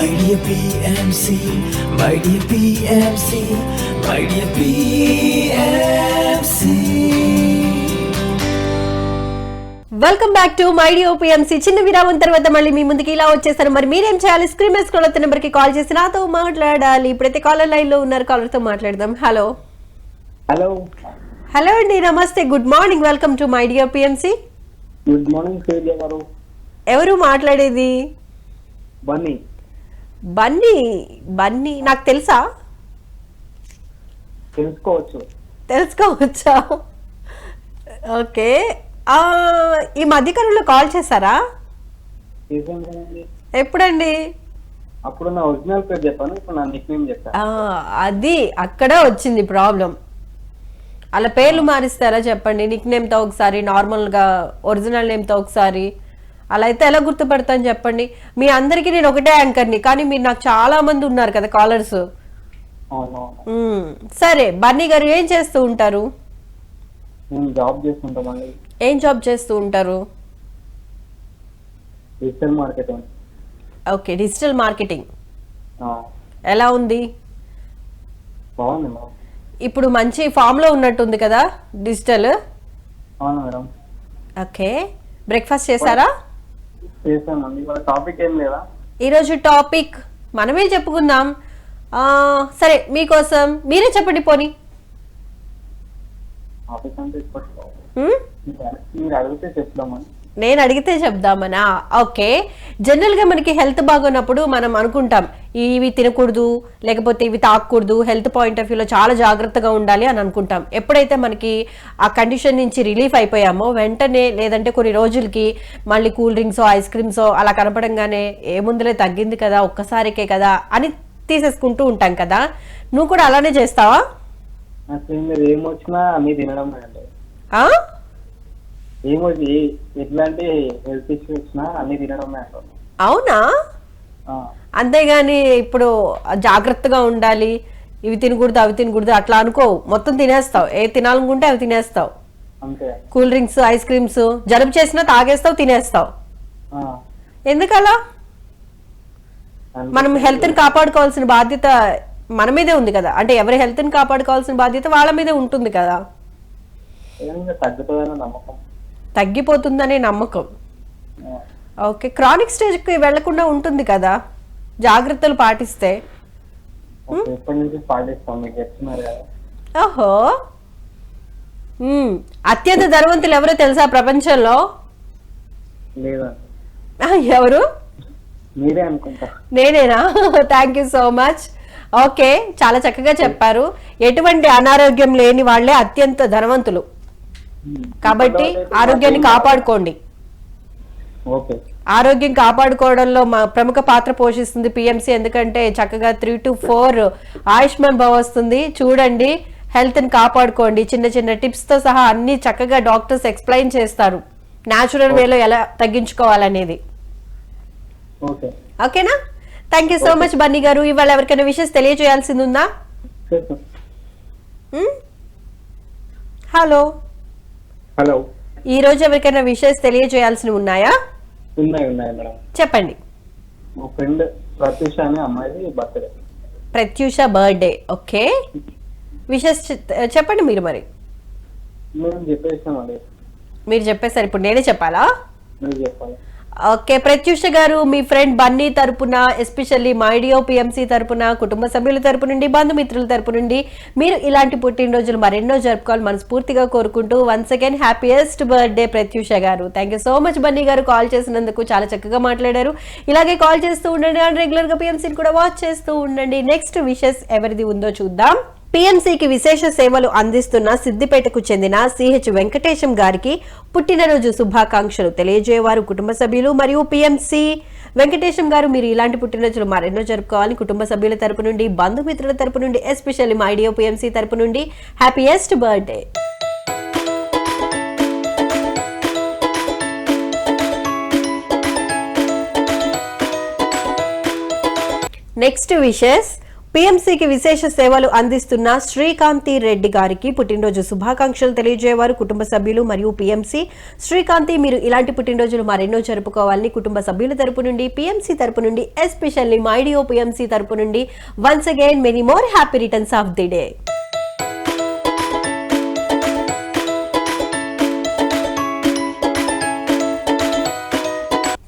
My dear PMC, my dear PMC, my dear PMC. Welcome back to my dear PMC చిన్న విరామం తర్వాత మళ్ళీ మీ ముందుకి ఇలా వచ్చేసారు మరి మీరేం చేయాలి? స్క్రీన్ మీద స్క్రోల్ అవుతున్న నెంబర్కి కాల్ చేసి నాతో మాట్లాడాలి. ఇప్పుడైతే కాలర్ లైన్లో ఉన్నారు కాలర్తో మాట్లాడదాం. హలో హలో హలో అండి నమస్తే. Good morning welcome to my dear PMC good morning ఎవరు మాట్లాడేది? బన్నీ బన్నీ బన్నీ నాకు తెలుసా? తెలుసుకోవచ్చు. తెలుసుకోవచ్చా? ఓకే. ఈ మధ్యకాలంలో కాల్ చేశారా? ఎప్పుడండి? అప్పుడు నా ఒరిజినల్ పేరు చెప్పాను ఇప్పుడు నా నిక్ నేమ్ అది అక్కడ వచ్చింది ప్రాబ్లం. అలా పేర్లు మారిస్తారా చెప్పండి? నిక్ నేమ్తో ఒకసారి నార్మల్గా ఒరిజినల్ నేమ్తో ఒకసారి. అలా అయితే ఎలా గుర్తుపడతాను చెప్పండి? మీ అందరికీ నేను ఒకటే యాంకర్ని కానీ మీరు నాకు చాలా మంది ఉన్నారు కదా కాలర్స్ సరే బన్నీ గారు ఏం చేస్తూ ఉంటారు? ఏం జాబ్ చేస్తూ ఉంటారు? Digital marketing okay digital marketing ఎలా ఉంది? ఇప్పుడు మంచి ఫామ్లో ఉన్నట్టుంది కదా డిజిటల్ ఓకే. బ్రేక్ఫాస్ట్ చేశారా? చేసామండి ఇవాళ టాపిక్ ఏం లేదా? ఈరోజు టాపిక్ మనమే చెప్పుకుందాం. సరే మీకోసం మీరే చెప్పండి పోనీ. నేను అడిగితే చెప్దామనా? ఓకే. జనరల్గా మనకి హెల్త్ బాగున్నప్పుడు మనం అనుకుంటాం ఇవి తినకూడదు లేకపోతే ఇవి తాగకూడదు హెల్త్ పాయింట్ ఆఫ్ వ్యూలో చాలా జాగ్రత్తగా ఉండాలి అని అనుకుంటాం. ఎప్పుడైతే మనకి ఆ కండిషన్ నుంచి రిలీఫ్ అయిపోయామో వెంటనే లేదంటే కొన్ని రోజులకి మళ్ళీ కూల్ డ్రింక్స్ ఐస్ క్రీమ్స్ అలా కనపడంగానే ఏముందులే తగ్గింది కదా ఒక్కసారికే కదా అని తీసేసుకుంటూ ఉంటాం కదా. నువ్వు కూడా అలానే చేస్తావా? అసలు మీరు ఏమొచ్చినా అన్ని తినడం అండి ఆ? ఏమొచ్చి ఏ- ఎట్లాంటి హెల్త్ ఇష్యూ వచ్చినా అన్ని తినడమే అంటారు అవునా? అంతేగాని ఇప్పుడు జాగ్రత్తగా ఉండాలి ఇవి తినకూడదు అవి తినకూడదు అట్లా అనుకోవు. మొత్తం తినేస్తావు. ఏ తినాలనుకుంటే అవి తినేస్తావు. కూల్ డ్రింక్స్ ఐస్ క్రీమ్స్ జలుబు చేసినా తాగేస్తావు తినేస్తావు. ఎందుకలా. మనం హెల్త్ని కాపాడుకోవాల్సిన బాధ్యత మన మీదే ఉంది కదా. అంటే ఎవరి హెల్త్ని కాపాడుకోవాల్సిన బాధ్యత వాళ్ళ మీదే ఉంటుంది కదా. తగ్గిపోతుందనే నమ్మకం. ఓకే. క్రానిక్ స్టేజ్కి వెళ్ళకుండా ఉంటుంది కదా? జాగ్రత్తలు పాటిస్తే. ఓహో. అత్యంత ధనవంతులు ఎవరో తెలుసా ప్రపంచంలో? ఎవరు? నేనేనా? Thank you so much okay చాలా చక్కగా చెప్పారు. ఎటువంటి అనారోగ్యం లేని వాళ్ళే అత్యంత ధనవంతులు. కాబట్టి ఆరోగ్యాన్ని కాపాడుకోండి. ఆరోగ్యం కాపాడుకోవడంలో ప్రముఖ పాత్ర పోషిస్తుంది పిఎంసి ఎందుకంటే చక్కగా త్రీ టు ఫోర్ ఆయుష్మాన్ భవ వస్తుంది. చూడండి హెల్త్ని కాపాడుకోండి. చిన్న చిన్న టిప్స్తో సహా అన్ని చక్కగా డాక్టర్స్ ఎక్స్ప్లెయిన్ చేస్తారు. న్యాచురల్ వేలో ఎలా తగ్గించుకోవాలనేది. ఓకే. ఓకేనా? Thank you so much Bunny గారు. ఇవాళ ఎవరికైనా విషయస్ తెలియజేయాల్సింది ఉందా? హలో హలో ఈ రోజు ఎవరికైనా విషయస్ తెలియజేయాల్సినవి ఉన్నాయా? ఉన్నాయి ఉన్నాయి మేడం. చెప్పండి. ఫ్రెండ్ ప్రత్యూష అనే అమ్మాయిది birthday. Prathyusha birthday okay. Wishes చెప్పండి మీరు మరి. మేము చెప్పేసామండి మీరు చెప్పేసారు ఇప్పుడు నేనే చెప్పాలా? మీరు చెప్పాలి. ఓకే ప్రత్యూష గారు మీ ఫ్రెండ్ బన్నీ తరపున ఎస్పెషల్లీ మైడియో పిఎంసి తరపున కుటుంబ సభ్యుల తరపు నుండి బంధుమిత్రుల తరపు నుండి మీరు ఇలాంటి పుట్టినరోజులు మరెన్నో జరుపుకోవాలి మనస్ఫూర్తిగా కోరుకుంటూ once again happiest birthday Prathyusha గారు. Thank you so much Bunny గారు కాల్ చేసినందుకు చాలా చక్కగా మాట్లాడారు. ఇలాగే కాల్ చేస్తూ ఉండండి అండ్ రెగ్యులర్గా పిఎంసీని కూడా వాచ్ చేస్తూ ఉండండి. నెక్స్ట్ విషెస్ ఎవరిది ఉందో చూద్దాం. పిఎంసీకి విశేష సేవలు అందిస్తున్న సిద్దిపేటకు చెందిన సిహెచ్ వెంకటేశం గారికి పుట్టినరోజు శుభాకాంక్షలు తెలియజేయవారు కుటుంబ సభ్యులు మరియు పిఎంసి వెంకటేశం గారు. మీరు ఇలాంటి పుట్టినరోజులు మరెన్నో జరుపుకోవాలి. కుటుంబ సభ్యుల తరపు నుండి బంధుమిత్రుల తరపు నుండి ఎస్పెషల్లీ మా ఐడియో పిఎంసి తరపు నుండి హ్యాపీయెస్ట్ బర్త్డే. నెక్స్ట్ విషెస్ పిఎంసికి విశేష సేవలు అందిస్తున్న శ్రీకాంతి రెడ్డి గారికి పుట్టినరోజు శుభాకాంక్షలు తెలియజేవారు కుటుంబ సభ్యులు మరియు పిఎంసి. శ్రీకాంతి మీరు ఇలాంటి పుట్టినరోజులు మరెన్నో జరుపుకోవాలని కుటుంబ సభ్యుల తరపు నుండి పిఎంసి తరపు నుండి ఎస్పెషల్లీ మైడియో పిఎంసి తరపు నుండి once again many more happy returns of the day.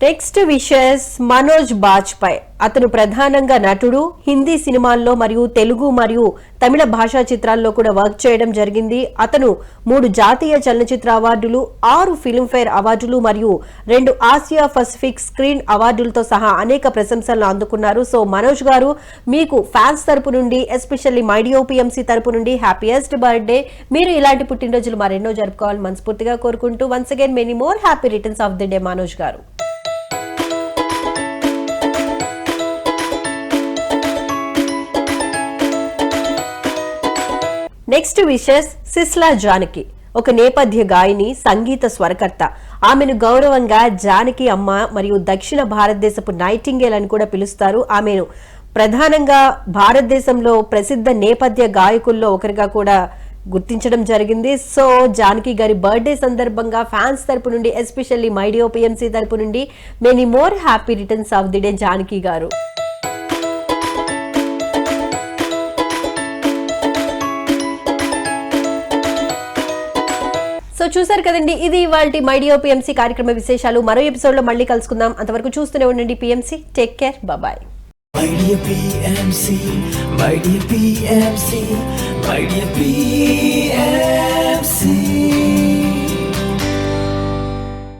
Next wishes Manoj Bajpayee అతను ప్రధానంగా నటుడు హిందీ సినిమాల్లో మరియు తెలుగు మరియు తమిళ భాషా చిత్రాల్లో కూడా వర్క్ చేయడం జరిగింది. అతను మూడు జాతీయ చలనచిత్ర అవార్డులు ఆరు ఫిల్మ్ఫేర్ అవార్డులు మరియు రెండు ఆసియా పసిఫిక్ స్క్రీన్ అవార్డులతో సహా అనేక ప్రశంసలను అందుకున్నారు. సో మనోజ్ గారు మీకు ఫ్యాన్స్ తరపు నుండి ఎస్పెషల్లీ మైడియోపిఎంసీ తరపు నుండి హ్యాపీయెస్ట్ బర్త్డే. మీరు ఇలాంటి పుట్టినరోజులు మరెన్నో జరుపుకోవాలని మనస్ఫూర్తిగా కోరుకుంటూ once again many more happy returns of the day Manoj గారు. నెక్స్ట్ విషెస్ సిస్లా జానకి ఒక నేపథ్య గాయని సంగీత స్వరకర్త. ఆమెను గౌరవంగా జానకి అమ్మ మరియు దక్షిణ భారతదేశపు నైటింగేల్ అని కూడా పిలుస్తారు. ఆమెను ప్రధానంగా భారతదేశంలో ప్రసిద్ధ నేపథ్య గాయకుల్లో ఒకరిగా కూడా గుర్తించడం జరిగింది. సో జానకి గారి బర్త్డే సందర్భంగా ఫ్యాన్స్ తరపు నుండి ఎస్పెషల్లీ మైడియో పిఎంసీ తరపు నుండి many more happy returns of the day Janaki గారు. చూశారు చూసారు కదండి ఇది ఇవాళ మైడియో పిఎంసీ కార్యక్రమ విశేషాలు. మరో ఎపిసోడ్లో మళ్ళీ కలుసుకుందాం. అంతవరకు చూస్తూనే ఉండండి PMC take care bye My dear PMC, my dear PMC, my dear PMC.